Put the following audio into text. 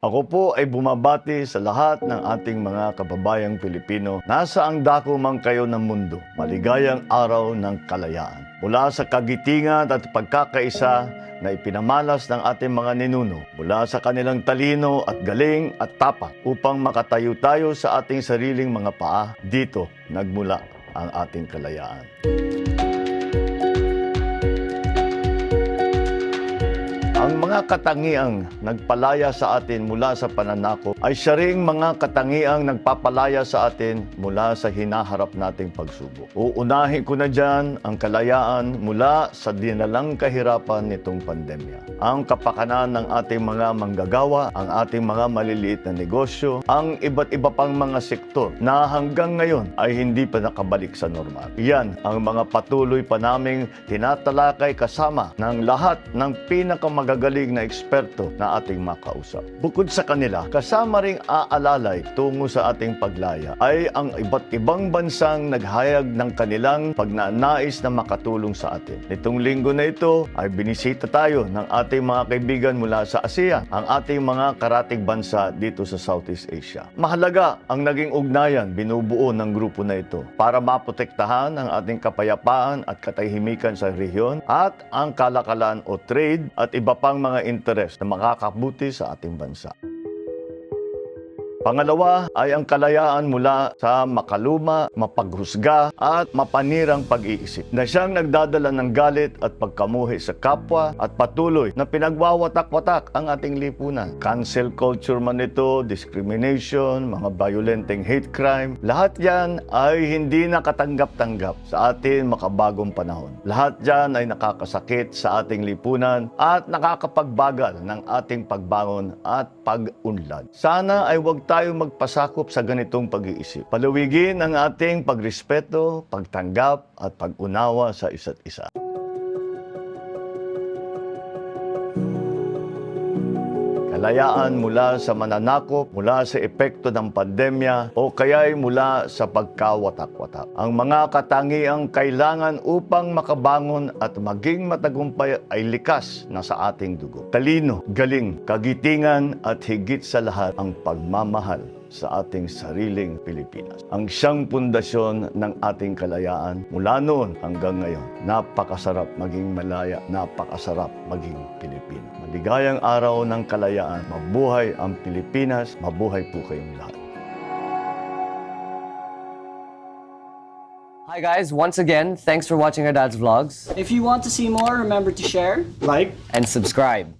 Ako po ay bumabati sa lahat ng ating mga kababayang Pilipino. Nasa ang dako man kayo ng mundo. Maligayang araw ng kalayaan. Mula sa kagitingan at pagkakaisa na ipinamalas ng ating mga ninuno mula sa kanilang talino at galing at tapak upang makatayo tayo sa ating sariling mga paa, dito nagmula ang ating kalayaan. Katangiang nagpalaya sa atin mula sa pananakop ay siya ring mga katangiang nagpapalaya sa atin mula sa hinaharap nating pagsubok. Uunahin ko na dyan ang kalayaan mula sa dinalang kahirapan nitong pandemya. Ang kapakanan ng ating mga manggagawa, ang ating mga maliliit na negosyo, ang iba't iba pang mga sektor na hanggang ngayon ay hindi pa nakabalik sa normal. Yan ang mga patuloy pa naming tinatalakay kasama ng lahat ng pinakamagagaling na eksperto na ating makausap. Bukod sa kanila, kasama ring aalalay tungo sa ating paglaya ay ang iba't ibang bansang naghayag ng kanilang pagnanais na makatulong sa atin. Nitong linggo na ito ay binisita tayo ng ating mga kaibigan mula sa ASEAN, ang ating mga karatig bansa dito sa Southeast Asia. Mahalaga ang naging ugnayan binubuo ng grupo na ito para maprotektahan ang ating kapayapaan at katahimikan sa rehiyon at ang kalakalan o trade at iba pang mga interes na makakabuti sa ating bansa. Pangalawa ay ang kalayaan mula sa makaluma, mapaghusga at mapanirang pag-iisip na siyang nagdadala ng galit at pagkamuhi sa kapwa at patuloy na pinagwawatak-watak ang ating lipunan. Cancel culture man ito, discrimination, mga violenteng hate crime, lahat yan ay hindi nakatanggap-tanggap sa atin makabagong panahon. Lahat yan ay nakakasakit sa ating lipunan at nakakapagbagal ng ating pagbangon at pag-unlad. Sana ay huwag tayo magpasakop sa ganitong pag-iisip. Palawigin ang ating pagrespeto, pagtanggap at pag-unawa sa isa't isa. Kalayaan mula sa mananakop, mula sa epekto ng pandemya o kaya'y mula sa pagkawatak-watak. Ang mga katangiang kailangan upang makabangon at maging matagumpay ay likas na sa ating dugo. Talino, galing, kagitingan at higit sa lahat ang pagmamahal sa ating sariling Pilipinas. Ang siyang pundasyon ng ating kalayaan mula noon hanggang ngayon. Napakasarap maging malaya, napakasarap maging Pilipino. Maligayang araw ng kalayaan. Mabuhay ang Pilipinas, mabuhay po kayong lahat. Hi guys, once again, thanks for watching our dad's vlogs If you want to see more, remember to share, like, and subscribe.